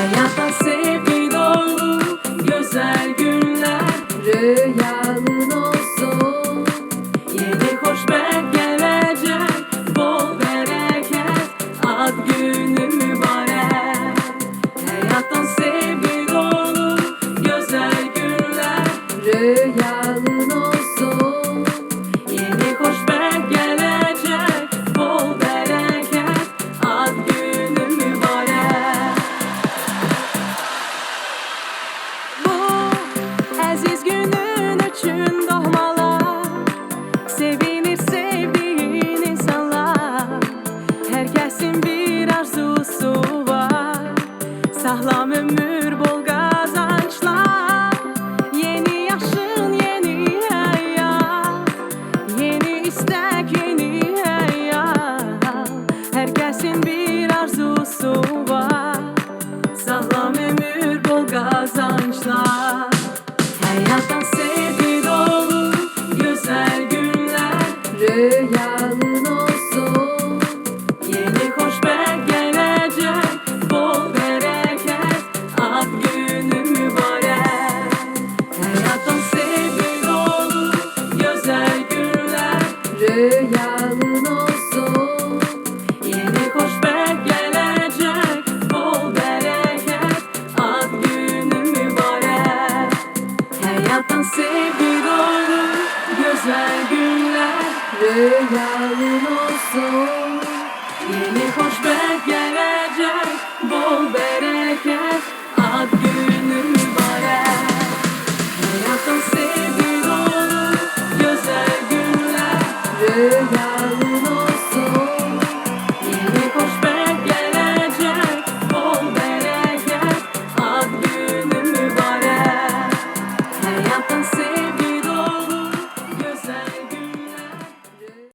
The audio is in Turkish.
Hayattan sevgi dolu güzel günler Rüyalın olsun. Yeni gelecek Bol bereket Ad günü mübarek. Hayattan sevgi dolu güzel günler Rüyalın olsun Sağlam ömür bol kazançlar. Yeni yaşın yeni hayat. Yeni istek yeni hayat. Herkesin bir arzusu var. Sağlam ömür bol kazançlar. Hayattan sevgi dolu güzel günler Rüyalın Rüyalın olsun. Yeni hoşbek gelecek Bol bereket. Ad günü mübarek. Hayattan sevgi dolu Güzel günler. Rüyalın Yeah.